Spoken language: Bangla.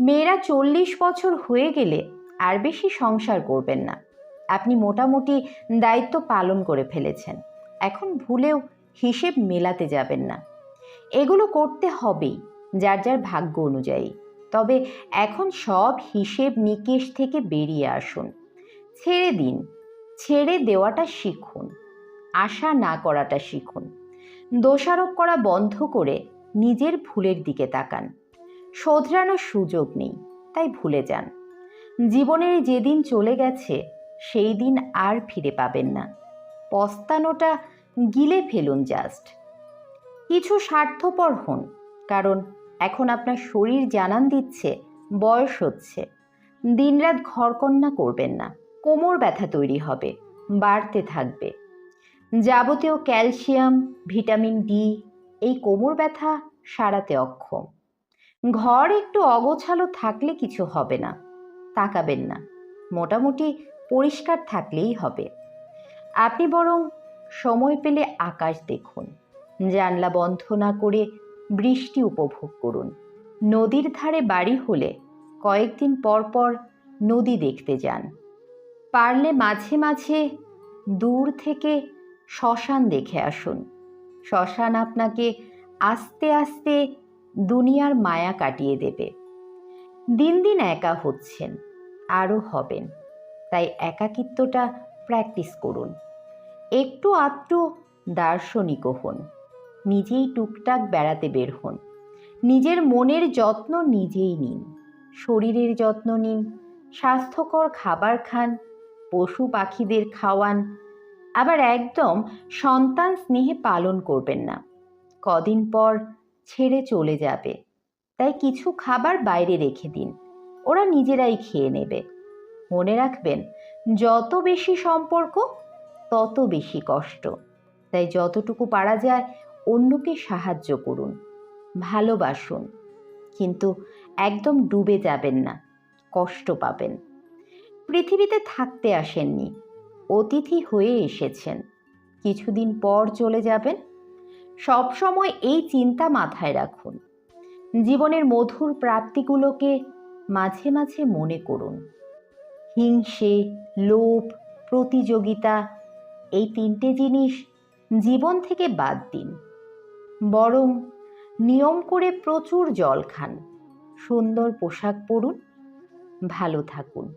মেয়েরা চল্লিশ বছর হয়ে গেলে আর বেশি সংসার করবেন না। আপনি মোটামুটি দায়িত্ব পালন করে ফেলেছেন। এখন ভুলেও হিসেব মেলাতে যাবেন না। এগুলো করতে হবেই, যার যার ভাগ্য অনুযায়ী। তবে এখন সব হিসেব নিকেশ থেকে বেরিয়ে আসুন। ছেড়ে দিন, ছেড়ে দেওয়াটা শিখুন, আশা না করাটা শিখুন। দোষারোপ করা বন্ধ করে নিজের ভুলের দিকে তাকান। শোধরানোর সুযোগ নেই, তাই ভুলে যান। জীবনের যেদিন চলে গেছে, সেই দিন আর ফিরে পাবেন না। পস্তানোটা গিলে ফেলুন জাস্ট কিছু স্বার্থপর হন, কারণ এখন আপনার শরীর জানান দিচ্ছে, বয়স হচ্ছে। দিনরাত ঘরকন্যা করবেন না, কোমর ব্যথা তৈরি হবে, বাড়তে থাকবে। যাবতীয় ক্যালসিয়াম, ভিটামিন ডি, এই কোমর ব্যথা সারাতে অক্ষম। ঘর একটু অগোছালো থাকলে কিছু হবে না। তাকাবেন না। মোটামুটি পরিষ্কার থাকলেই হবে। আপনি বরং সময় পেলে আকাশ দেখুন। জানলা বন্ধ না করে বৃষ্টি উপভোগ করুন। নদীর ধারে বাড়ি হলে কয়েকদিন পর পর নদী দেখতে যান। পারলে মাঝে মাঝে দূর থেকে শ্মশান দেখে আসুন। শ্মশান আপনাকে আস্তে আস্তে দুনিয়ার মায়া কাটিয়ে দেবে। দিন দিন একা হচ্ছেন, আরও হবেন। তাই একাকিত্বটা প্র্যাকটিস করুন। একটু আধটু দার্শনিকও হন। নিজেই টুকটাক বেড়াতে বের হন। নিজের মনের যত্ন নিজেই নিন। শরীরের যত্ন নিন। স্বাস্থ্যকর খাবার খান। পশু পাখিদের খাওয়ান। আবার একদম সন্তান স্নেহে পালন করবেন না। কদিন পর ছেড়ে চলে যাবে। তাই কিছু খাবার বাইরে রেখে দিন। ওরা নিজেরাই খেয়ে নেবে। মনে রাখবেন, যত বেশি সম্পর্ক, তত বেশি কষ্ট। তাই যতটুকু পারা যায়, অন্যকে সাহায্য করুন, ভালোবাসুন। কিন্তু একদম ডুবে যাবেন না, কষ্ট পাবেন। পৃথিবীতে থাকতে আসেননি, অতিথি হয়ে এসেছেন। কিছুদিন পর চলে যাবেন সবসময় এই চিন্তা মাথায় রাখুন। জীবনের মধুর প্রাপ্তিগুলোকে মাঝে মাঝে মনে করুন। হিংসে, লোভ, প্রতিযোগিতা, এই তিনটে জিনিস জীবন থেকে বাদ দিন। বরং নিয়ম করে প্রচুর জল খান। সুন্দর পোশাক পরুন, ভালো থাকুন।